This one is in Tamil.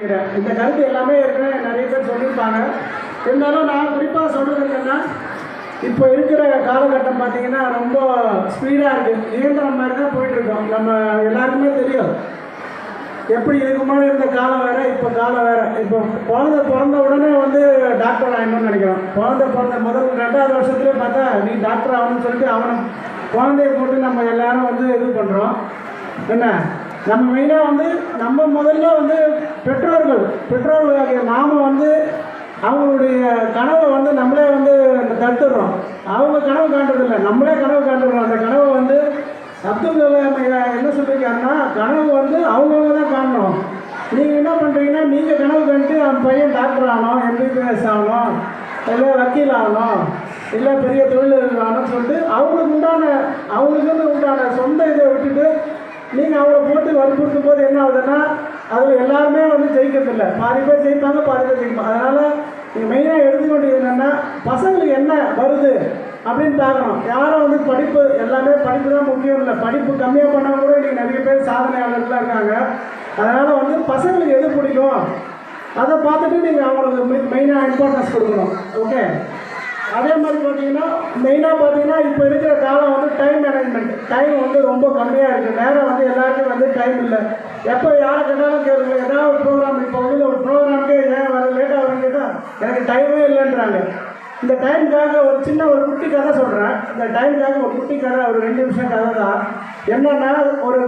இந்த கருத்து எல்லாமே ஏற்கனவே நிறைய பேர் சொல்லியிருப்பாங்க. இருந்தாலும் நான் குறிப்பாக சொல்கிறது என்னென்னா இப்போ இருக்கிற காலகட்டம் பார்த்தீங்கன்னா ரொம்ப ஸ்பீடாக இருக்குது இயந்திரம் மாதிரி தான் போயிட்டுருக்கோம் நம்ம எல்லாருக்குமே தெரியும். எப்படி இதுக்கு முன்னாடி இருந்த காலம் வேற இப்போ காலம் வேற. இப்போ குழந்தை பிறந்த உடனே வந்து டாக்டர் ஆகணும்னு நினைக்கிறோம். குழந்தை பிறந்த முதல் ரெண்டாவது வருஷத்துலேயே பார்த்தா நீ டாக்டர் ஆகணும்னு சொல்லிட்டு அவனை குழந்தைய போட்டு நம்ம எல்லாரும் வந்து இது பண்ணுறோம் என்ன? நம்ம மெயினாக வந்து நம்ம முதல்ல வந்து பெற்றோர்கள் பெற்றோர்களாகிய நாம் வந்து அவங்களுடைய கனவை வந்து நம்மளே வந்து தடுத்துடுறோம். அவங்க கனவு காட்டுறதில்லை நம்மளே கனவு காட்டுறோம் அந்த கனவை வந்து அப்துல் கலாம் என்ன சொல்லியிருக்காருன்னா கனவு வந்து அவங்கவுங்க தான் காணணும் நீங்கள் என்ன பண்ணுறீங்கன்னா நீங்கள் கனவு கண்டு அந்த பையன் டாக்டர் ஆகணும் எம்பிபிஎஸ் ஆகணும் இல்லை வக்கீல் ஆகணும் இல்லை பெரிய தொழில் ஆகணும்னு சொல்லிட்டு நீங்கள் அவரை போட்டு வற்புறுத்தும் போது என்ன ஆகுதுன்னா அதில் எல்லாருமே வந்து ஜெயிக்கிறதில்ல. பாதி பேர் ஜெயிப்பாங்க பாதி பேர் ஜெயிப்பாங்க. அதனால் நீங்கள் மெயினாக எழுதி வேண்டியது என்னென்னா பசங்களுக்கு என்ன வருது அப்படின்னு பார்க்கணும். யாரும் வந்து படிப்பு எல்லாமே படிப்பு தான் முக்கியம் இல்லை. படிப்பு கம்மியாக பண்ணால் கூட இன்றைக்கி நிறைய பேர் சாதனையாளர்களாக இருக்காங்க. அதனால் வந்து பசங்களுக்கு எது பிடிக்கும்? அதை பார்த்துட்டு நீங்கள் அவங்களுக்கு மெயினாக இம்பார்ட்டன்ஸ் கொடுக்கணும். ஓகே அதே மாதிரி பார்த்தீங்கன்னா மெயினாக பார்த்தீங்கன்னா இப்போ இருக்கிற காலம் வந்து டைம் மேனேஜ்மெண்ட் டைம் வந்து ரொம்ப கம்மியாக இருக்குது நேரம் வந்து எல்லாருக்கும் வந்து டைம் இல்லை. எப்போ யாரை கேட்டாலும் கேளுங்க ஏதாவது ஒரு ப்ரோக்ராம் இப்போ வந்து ஒரு ப்ரோக்ராம்க்கே ஏன் வர லேட்டாக வரும்னு கேட்டால் எனக்கு டைமே இல்லைன்றாங்க. இந்த டைமுக்காக ஒரு சின்ன ஒரு குட்டி கதை சொல்கிறேன் இந்த டைமுக்காக ஒரு குட்டி கதை ஒரு ரெண்டு நிமிஷம் கதை தான். என்னென்னா ஒரு